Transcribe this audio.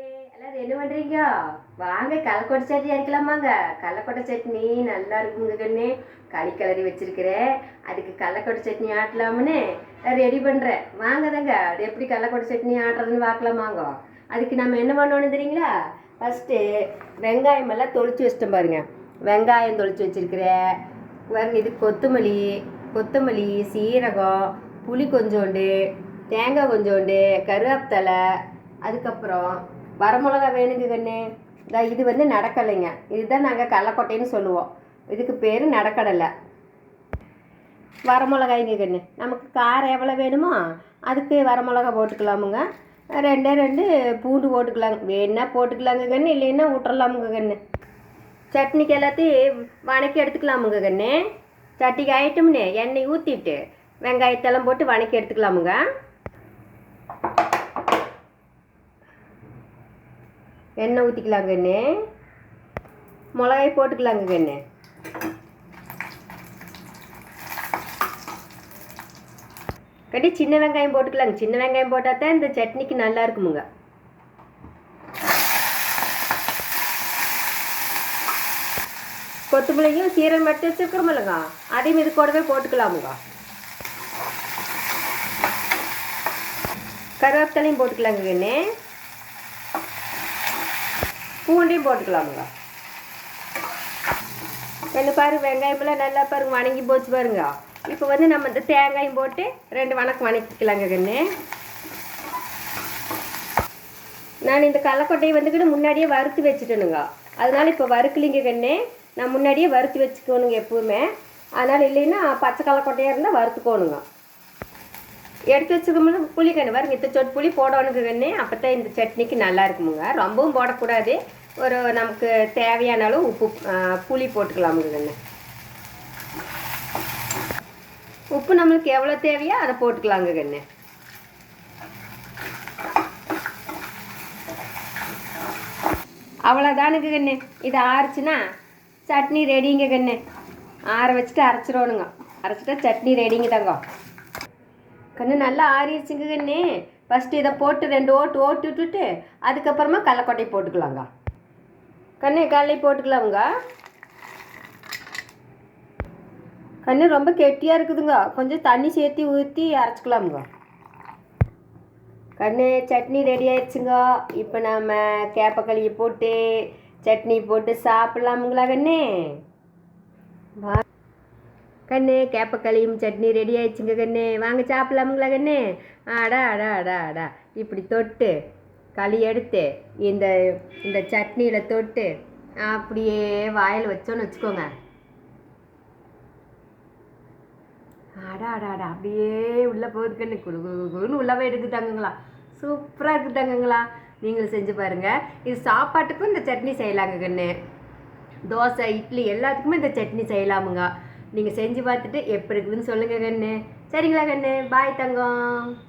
எல்லாரும் என்ன பண்றீங்க? வாங்க கள்ளக்கொட்டை சட்னி அரைக்கலாமாங்க? கள்ளக்கொட்டை சட்னி நல்லா இருக்குங்க கண்ணே. களி கிளறி வச்சிருக்கிறேன். அதுக்கு கள்ளக்கொட்டை சட்னி ஆட்டலாம்னு ரெடி பண்ணுறேன் வாங்க தாங்க. அது எப்படி கள்ளக்கொட்டை சட்னி ஆட்டுறதுன்னு பார்க்கலாமாங்க. அதுக்கு நம்ம என்ன பண்ணணும் தெரியுங்களா? ஃபஸ்ட்டு வெங்காயம் எல்லாம் தொளிச்சு வச்சிட்டோம் பாருங்க. வெங்காயம் தொளிச்சு வச்சிருக்கிறேன். பாருங்க இது கொத்தமல்லி கொத்தமல்லி சீரகம் புளி கொஞ்சோண்டு தேங்காய் கொஞ்சோண்டு கருவேப்பிலை அதுக்கப்புறம் வரமிளகா வேணுங்க கண்ணு. இந்த இது வந்து நடக்கலைங்க. இதுதான் நாங்கள் கடலக்கொட்டைன்னு சொல்லுவோம். இதுக்கு பேர் நடக்கடலை. வரமிளகாய்ங்க கண்ணு. நமக்கு காரம் எவ்வளோ வேணுமோ அதுக்கு வரமிளகா போட்டுக்கலாமுங்க. ரெண்டே ரெண்டு பூண்டு போட்டுக்கலாங்க. வேணா போட்டுக்கலாங்க கண்ணு. இல்லைன்னா விட்டுறலாமுங்க கண்ணு. சட்னிக்கு எல்லாத்தையும் வணக்கி எடுத்துக்கலாமுங்க கண்ணு. சட்டிக்கு ஆயிட்டோம்னு எண்ணெய் ஊற்றிட்டு வெங்காயத்தெல்லாம் போட்டு வணக்கி எடுத்துக்கலாமுங்க. எண்ணெய் ஊற்றிக்கலாங்க கண்ணு மிளகாய் போட்டுக்கலாங்க கண்ணு கட்டி சின்ன வெங்காயம் போட்டுக்கலாங்க. சின்ன வெங்காயம் போட்டால் தான் இந்த சட்னிக்கு நல்லா இருக்குமுங்க. கொத்தமல்லியும் சீரகம் எடுத்து வச்சுருக்கிறோமில்லங்க அதையும் இது கூடவே போட்டுக்கலாமுங்க. கருவேப்பிலையும் போட்டுக்கலாங்க கண்ணு பூண்டையும் போட்டுக்கலாமுங்க. ரெண்டு பாரு வெங்காயமெல்லாம் நல்லா பாருங்க வணங்கி போச்சு பாருங்க. இப்போ வந்து நம்ம இந்த தேங்காயும் போட்டு ரெண்டு வணக்கம் வணக்கிக்கலாங்க கண்ணு. நான் இந்த கடலக்கொட்டையை வந்துக்கிட்டு முன்னாடியே வறுத்து வச்சுட்டேனுங்க. அதனால் இப்போ வறுக்கலிங்க கண்ணு. நான் முன்னாடியே வறுத்து வச்சுக்கோணுங்க எப்பவுமே. அதனால் இல்லைன்னா பச்சை கடலக்கொட்டையாக இருந்தால் வறுத்துக்கோணுங்க. எடுத்து வச்சுக்கோம்ல புளி கண்ணு பாருங்க இத்த சொட்டு புளி போடணுங்க கண்ணு. அப்போ தான் இந்த சட்னிக்கு நல்லா இருக்குமுங்க. ரொம்பவும் போடக்கூடாது. ஒரு நமக்கு தேவையான அளவு உப்பு புளி போட்டுக்கலாமுங்க கண்ணு. உப்பு நம்மளுக்கு எவ்வளோ தேவையோ அதை போட்டுக்கலாங்க கண்ணு. அவ்வளோதானுங்க கண்ணு. இது ஆறுச்சுன்னா சட்னி ரெடிங்க கண்ணு. ஆற வச்சுட்டு அரைச்சிடணுங்க அரைச்சிட்டா சட்னி ரெடிங்க தாங்க கண்ணு நல்லா ஆறிடுச்சுங்க கண்ணு. ஃபஸ்ட்டு இதை போட்டு ரெண்டு ஓட்டு ஓட்டு விட்டுட்டு அதுக்கப்புறமா கடலக்கொட்டையை போட்டுக்கலாங்க. கண்ணு கடலை போட்டுக்கலாமுங்க. கண்ணு ரொம்ப கெட்டியாக இருக்குதுங்க. கொஞ்சம் தண்ணி சேர்த்து ஊற்றி அரைச்சிக்கலாமுங்க. கண்ணு சட்னி ரெடி ஆயிடுச்சுங்க இப்போ நம்ம கேப்பக்களியை போட்டு சட்னி போட்டு சாப்பிட்லாமுங்களா கண்ணு? கண்ணு கேப்பக்களியும் சட்னி ரெடி ஆயிடுச்சுங்க கண்ணு. வாங்க சாப்பிட்லாமுங்களா கண்ணு? அடா அடா அடா அடா இப்படி தொட்டு களி எடுத்து இந்த இந்த சட்னியில் தொட்டு அப்படியே வாயில் வச்சோன்னு வச்சுக்கோங்க. அடா அடா அடா அப்படியே உள்ளே போகுது கண்ணு. குழு குழு குழுன்னு உள்ளவே எடுக்கு தங்குங்களா. சூப்பராக இருக்குது தங்குங்களா. நீங்களும் செஞ்சு பாருங்கள் இது சாப்பாட்டுக்கும் இந்த சட்னி செய்யலாங்க கண்ணு. தோசை இட்லி எல்லாத்துக்குமே இந்த சட்னி செய்யலாமுங்க. நீங்கள் செஞ்சு பார்த்துட்டு எப்படி இருக்குதுன்னு சொல்லுங்கள் கண்ணு. சரிங்களா கண்ணு? பாய் தங்கம்.